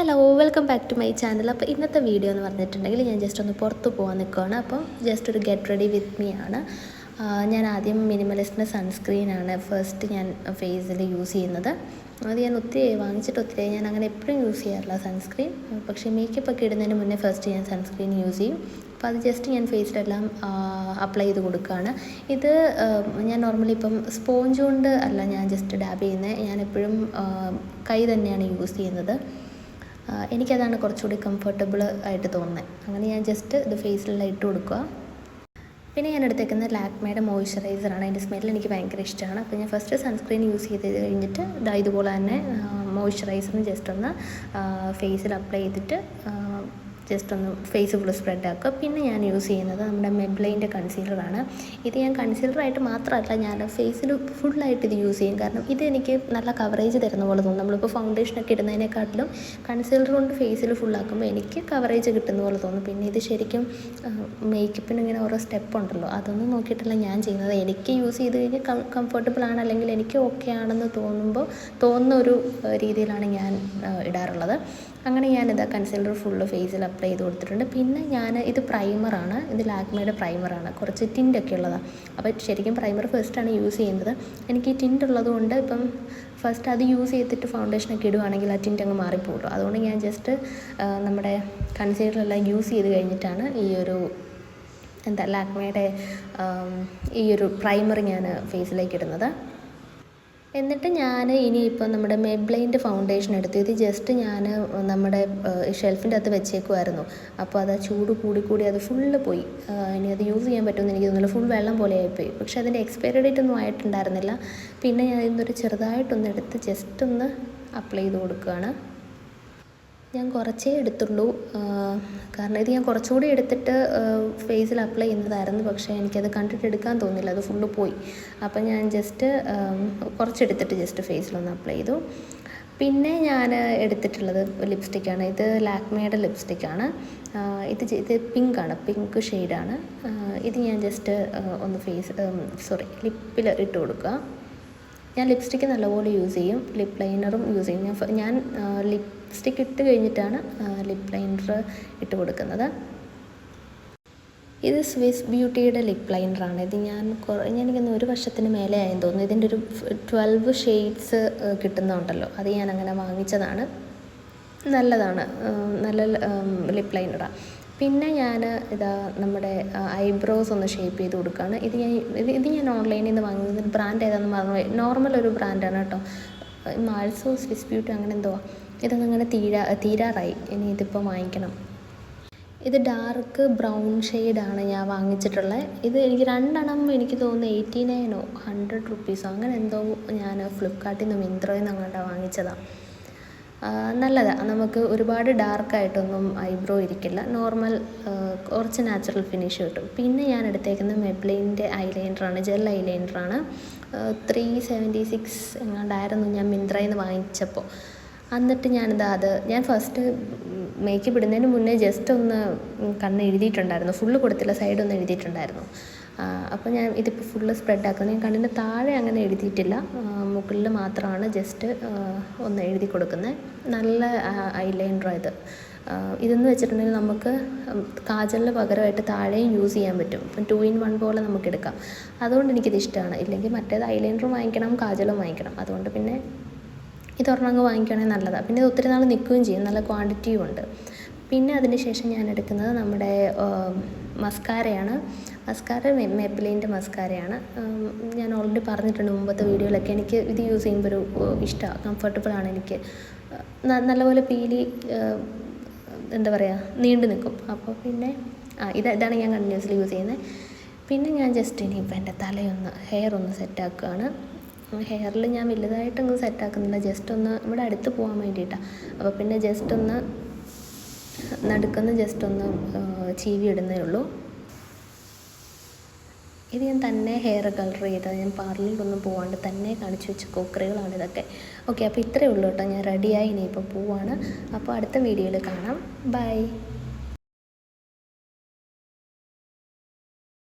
Hello welcome back to my channel അപ്പോൾ ഇന്നത്തെ video എന്ന് പറഞ്ഞിട്ടുണ്ടെങ്കിൽ ഞാൻ ജസ്റ്റ് ഒന്ന് പുറത്ത് പോകാൻ നിൽക്കുകയാണ് അപ്പോൾ ജസ്റ്റ് ഒരു ഗെറ്റ് റെഡി വിത്ത് മീ ആണ്. ഞാൻ ആദ്യം മിനിമലിസ്റ്റിന്റെ സൺസ്ക്രീനാണ് ഫസ്റ്റ് ഞാൻ ഫേസിൽ യൂസ് ചെയ്യുന്നത്. അത് ഞാൻ ഒത്തിരി വാങ്ങിച്ചിട്ട് ഒത്തിരി ഞാൻ അങ്ങനെ എപ്പോഴും യൂസ് ചെയ്യാറില്ല സൺസ്ക്രീൻ പക്ഷേ മേക്കപ്പ് ഒക്കെ ഇടുന്നതിന് മുന്നേ ഫസ്റ്റ് ഞാൻ സൺസ്ക്രീൻ യൂസ് ചെയ്യും. അപ്പോൾ അത് ജസ്റ്റ് ഞാൻ ഫേസിലെല്ലാം അപ്ലൈ ചെയ്ത് കൊടുക്കുകയാണ്. ഇത് ഞാൻ നോർമലി ഇപ്പം സ്പോഞ്ച് കൊണ്ട് അല്ല ഞാൻ ജസ്റ്റ് ഡാബ് ചെയ്യുന്നത് ഞാൻ എപ്പോഴും കൈ തന്നെയാണ് യൂസ് ചെയ്യുന്നത്. എനിക്കതാണ് കുറച്ചുകൂടി കംഫർട്ടബിൾ ആയിട്ട് തോന്നുന്നത് അങ്ങനെ ഞാൻ ജസ്റ്റ് ഇത് ഫേസിലെല്ലാം ഇട്ട് കൊടുക്കുക പിന്നെ ഞാൻ എടുത്തേക്കുന്നത് ലാക്മേയുടെ മോയ്സ്ചറൈസറാണ് അതിന്റെ സ്മെല്ല് എനിക്ക് ഭയങ്കര ഇഷ്ടമാണ് അപ്പോൾ ഞാൻ ഫസ്റ്റ് സൺസ്ക്രീൻ യൂസ് ചെയ്ത് കഴിഞ്ഞിട്ട് ഇതുപോലെ തന്നെ മോയ്സ്ചറൈസറും ജസ്റ്റ് ഒന്ന് ഫേസിൽ അപ്ലൈ ചെയ്തിട്ട് ജസ്റ്റ് ഒന്ന് ഫേസ് ഫുൾ സ്പ്രെഡ് ആക്കുക പിന്നെ ഞാൻ യൂസ് ചെയ്യുന്നത് നമ്മുടെ മെബ്ലൈന്റെ കൺസീലറാണ്. ഇത് ഞാൻ കൺസീലറായിട്ട് മാത്രമല്ല ഞാൻ ഫേസിൽ ഫുള്ളായിട്ട് ഇത് യൂസ് ചെയ്യും. കാരണം ഇത് എനിക്ക് നല്ല കവറേജ് തരുന്ന പോലെ തോന്നും. നമ്മളിപ്പോൾ ഫൗണ്ടേഷനൊക്കെ ഇടുന്നതിനെക്കാട്ടിലും കൺസീലർ കൊണ്ട് ഫേസിൽ ഫുള്ളാക്കുമ്പോൾ എനിക്ക് കവറേജ് കിട്ടുന്ന പോലെ തോന്നും. പിന്നെ ഇത് ശരിക്കും മേക്കപ്പിന് ഇങ്ങനെ ഓരോ സ്റ്റെപ്പ് ഉണ്ടല്ലോ അതൊന്നും നോക്കിയിട്ടല്ല ഞാൻ ചെയ്യുന്നത്. എനിക്ക് യൂസ് ചെയ്ത് കഴിഞ്ഞാൽ കംഫർട്ടബിൾ ആണ് അല്ലെങ്കിൽ എനിക്ക് ഓക്കെ ആണെന്ന് തോന്നുമ്പോൾ തോന്നുന്ന ഒരു രീതിയിലാണ് ഞാൻ ഇടാറുള്ളത്. അങ്ങനെ ഞാനിത് കൺസീലർ ഫുള്ള് ഫേസിൽ അപ്ലൈ ചെയ്ത് കൊടുത്തിട്ടുണ്ട്. പിന്നെ ഞാൻ ഇത് പ്രൈമറാണ് ഇത് ലാക്മയുടെ പ്രൈമറാണ് കുറച്ച് ടിന്റൊക്കെ ഉള്ളതാണ് അപ്പോൾ ശരിക്കും പ്രൈമർ ഫസ്റ്റാണ് യൂസ് ചെയ്യുന്നത്. എനിക്ക് ടിന്റ് ഉള്ളത് കൊണ്ട് ഇപ്പം ഫസ്റ്റ് അത് യൂസ് ചെയ്തിട്ട് ഫൗണ്ടേഷനൊക്കെ ഇടുവാണെങ്കിൽ ആ ടിന്റ് അങ്ങ് മാറിപ്പോകും. അതുകൊണ്ട് ഞാൻ ജസ്റ്റ് നമ്മുടെ കൺസീലറെല്ലാം യൂസ് ചെയ്ത് കഴിഞ്ഞിട്ടാണ് ഈ ഒരു എന്താ ലാക്മയുടെ ഈ ഒരു പ്രൈമർ ഞാൻ ഫേസിലേക്ക് ഇടുന്നത്. എന്നിട്ട് ഞാൻ ഇനിയിപ്പോൾ നമ്മുടെ മെബ്ലൈന്റെ ഫൗണ്ടേഷൻ എടുത്തു ഇത് ജസ്റ്റ് ഞാൻ നമ്മുടെ ഷെൽഫിന്റെ അകത്ത് വെച്ചേക്കുമായിരുന്നു അപ്പോൾ അത് ആ ചൂട് കൂടി കൂടി അത് ഫുള്ള് പോയി. ഇനി അത് യൂസ് ചെയ്യാൻ പറ്റുമെന്ന് എനിക്ക് തോന്നുന്നില്ല. ഫുൾ വെള്ളം പോലെ ആയിപ്പോയി പക്ഷേ അതിന്റെ എക്സ്പയറി ഡേറ്റ് ഒന്നും ആയിട്ടുണ്ടായിരുന്നില്ല. പിന്നെ ഞാൻ ഇന്നൊരു ചെറുതായിട്ടൊന്ന് എടുത്ത് ജസ്റ്റ് ഒന്ന് അപ്ലൈ ചെയ്ത് കൊടുക്കുകയാണ്. ഞാൻ കുറച്ചേ എടുത്തുള്ളൂ. കാരണം ഇത് ഞാൻ കുറച്ചുകൂടി എടുത്തിട്ട് ഫേസിൽ അപ്ലൈ ചെയ്യുന്നതായിരുന്നു. പക്ഷേ എനിക്കത് കണ്ടിട്ട് എടുക്കാൻ തോന്നില്ല അത് ഫുള്ള് പോയി. അപ്പം ഞാൻ ജസ്റ്റ് കുറച്ചെടുത്തിട്ട് ജസ്റ്റ് ഫേസിലൊന്ന് അപ്ലൈ ചെയ്തു. പിന്നെ ഞാൻ എടുത്തിട്ടുള്ളത് ലിപ്സ്റ്റിക്കാണ് ഇത് ലാക്മേയുടെ ലിപ്സ്റ്റിക്കാണ് ഇത് ഇത് പിങ്കാണ് പിങ്ക് ഷെയ്ഡാണ് ഇത് ഞാൻ ജസ്റ്റ് ഒന്ന് ഫേസ് സോറി ലിപ്പിൽ ഇട്ട് കൊടുക്കുക. ഞാൻ ലിപ്സ്റ്റിക്ക് നല്ലപോലെ യൂസ് ചെയ്യും. ലിപ് ലൈനറും യൂസ് ചെയ്യും. ഞാൻ ഞാൻ ലിപ്സ്റ്റിക്ക് ഇട്ട് കഴിഞ്ഞിട്ടാണ് ലിപ് ലൈനർ ഇട്ട് കൊടുക്കുന്നത്. ഇത് സ്വിസ് ബ്യൂട്ടിയുടെ ലിപ് ലൈനറാണ് ഇത് ഞാൻ കുറേ എനിക്കൊന്ന് ഒരു വർഷത്തിന് മേലെ ആയെന്ന് തോന്നുന്നു. ഇതിന്റെ ഒരു ട്വൽവ് ഷെയ്ഡ്സ് കിട്ടുന്നുണ്ടല്ലോ. അത് ഞാൻ അങ്ങനെ വാങ്ങിച്ചതാണ്. നല്ലതാണ്. നല്ല ലിപ് ലൈനറാണ് പിന്നെ ഞാൻ ഇതാ നമ്മുടെ ഐബ്രോസ് ഒന്ന് ഷേപ്പ് ചെയ്ത് കൊടുക്കുകയാണ് ഇത് ഞാൻ ഇത് ഇത് ഞാൻ ഓൺലൈനിൽ നിന്ന് വാങ്ങിയത് ബ്രാൻഡ് ഏതാണെന്ന് മറന്നുപോയി നോർമൽ ഒരു ബ്രാൻഡാണ് കേട്ടോ. മാൾസോ സ്വിസ് അങ്ങനെ എന്തോ. ഇതൊന്നും അങ്ങനെ തീരാ തീരാറായി. ഇനി ഇതിപ്പോൾ വാങ്ങിക്കണം. ഇത് ഡാർക്ക് ബ്രൗൺ ഷെയ്ഡാണ് ഞാൻ വാങ്ങിച്ചിട്ടുള്ളത് ഇത് എനിക്ക് രണ്ടെണ്ണം എനിക്ക് തോന്നുന്നു എയ്റ്റി നയനോ ഹൺഡ്രഡ് റുപ്പീസോ അങ്ങനെ എന്തോ ഞാൻ ഫ്ലിപ്കാർട്ടിൽ നിന്ന് മിന്ത്രയിൽ നിന്ന് അങ്ങോട്ടാണ് വാങ്ങിച്ചതാണ് നല്ലതാണ് നമുക്ക് ഒരുപാട് ഡാർക്കായിട്ടൊന്നും ഐബ്രോ ഇരിക്കില്ല. നോർമൽ കുറച്ച് നാച്ചുറൽ ഫിനിഷ് കിട്ടും. പിന്നെ ഞാൻ എടുത്തേക്കുന്നത് മെബ്ലിന്റെ ഐലൈനറാണ് ജെൽ ഐലൈനറാണ് ത്രീ സെവന്റി സിക്സ് എങ്ങാണ്ടായിരുന്നു ഞാൻ മിന്ത്രയിൽ നിന്ന് വാങ്ങിച്ചപ്പോൾ എന്നിട്ട് ഞാനിതാ അത് ഞാൻ ഫസ്റ്റ് മേക്കപ്പ് ഇടുന്നതിന് മുന്നേ ജസ്റ്റ് ഒന്ന് കണ്ണ് എഴുതിയിട്ടുണ്ടായിരുന്നു. ഫുള്ള് കൊടുത്തില്ല സൈഡ് ഒന്ന് എഴുതിയിട്ടുണ്ടായിരുന്നു. അപ്പോൾ ഞാൻ ഇതിപ്പോൾ ഫുള്ള് സ്പ്രെഡ് ആക്കുന്നത് ഞാൻ കണ്ണിന്റെ താഴെ അങ്ങനെ എഴുതിയിട്ടില്ല. മുകളിൽ മാത്രമാണ് ജസ്റ്റ് ഒന്ന് എഴുതി കൊടുക്കുന്നത്. നല്ല ഐലൈനറാണ് ഇത്. ഇതെന്ന് വെച്ചിട്ടുണ്ടെങ്കിൽ നമുക്ക് കാജലിന് പകരമായിട്ട് താഴെയും യൂസ് ചെയ്യാൻ പറ്റും. ഇപ്പം ടു ഇൻ വൺ പോലെ നമുക്ക് എടുക്കാം. അതുകൊണ്ട് എനിക്കിത് ഇഷ്ടമാണ്. ഇല്ലെങ്കിൽ മറ്റേത് ഐലൈനറും വാങ്ങിക്കണം കാജലും വാങ്ങിക്കണം. അതുകൊണ്ട് പിന്നെ ഇതൊരെണ്ണം അങ്ങ് വാങ്ങിക്കുകയാണെങ്കിൽ നല്ലതാണ് പിന്നെ ഇത് ഒത്തിരി നാൾ നിൽക്കുകയും ചെയ്യും. നല്ല ക്വാണ്ടിറ്റിയും ഉണ്ട്. പിന്നെ അതിന് ശേഷം ഞാൻ എടുക്കുന്നത് നമ്മുടെ മസ്കാരയാണ് മസ്കാര മേപ്പിലിന്റെ മസ്കാരയാണ് ഞാൻ ഓൾറെഡി പറഞ്ഞിട്ടുണ്ട് മുമ്പത്തെ വീഡിയോയിലൊക്കെ. എനിക്ക് ഇത് യൂസ് ചെയ്യുമ്പോൾ ഒരു ഇഷ്ടമാണ് കംഫർട്ടബിളാണ് എനിക്ക്. നല്ലപോലെ പീലി എന്താ പറയുക നീണ്ടു നിൽക്കും. അപ്പോൾ പിന്നെ ആ ഇത് ഇതാണ് ഞാൻ കണ്ടിന്യൂസ്ലി യൂസ് ചെയ്യുന്നത്. പിന്നെ ഞാൻ ജസ്റ്റ് ഇനിയിപ്പോൾ എന്റെ തലയൊന്ന് ഹെയർ ഒന്ന് സെറ്റാക്കുകയാണ് ഹെയറിൽ ഞാൻ വലുതായിട്ടൊന്നും സെറ്റാക്കുന്നില്ല ജസ്റ്റ് ഒന്ന് ഇവിടെ അടുത്ത് പോകാൻ വേണ്ടിയിട്ടാണ്. അപ്പോൾ പിന്നെ ജസ്റ്റ് ഒന്ന് നടുക്കുന്ന് ജസ്റ്റ് ഒന്ന് ചീവി ഇടുന്നേ ഉള്ളൂ. ഇത് ഞാൻ തന്നെ ഹെയർ കളർ ചെയ്തത് ഞാൻ പാർലറിലൊന്നും പോവാണ്ട് തന്നെ കാണിച്ചു വെച്ച കോക്കറികളാണ് ഇതൊക്കെ. ഓക്കെ അപ്പോൾ ഇത്രയേ ഉള്ളൂ കേട്ടോ. ഞാൻ റെഡിയായി ഇനിയിപ്പോൾ പോവാണ്. അപ്പോൾ അടുത്ത വീഡിയോയിൽ കാണാം. ബൈ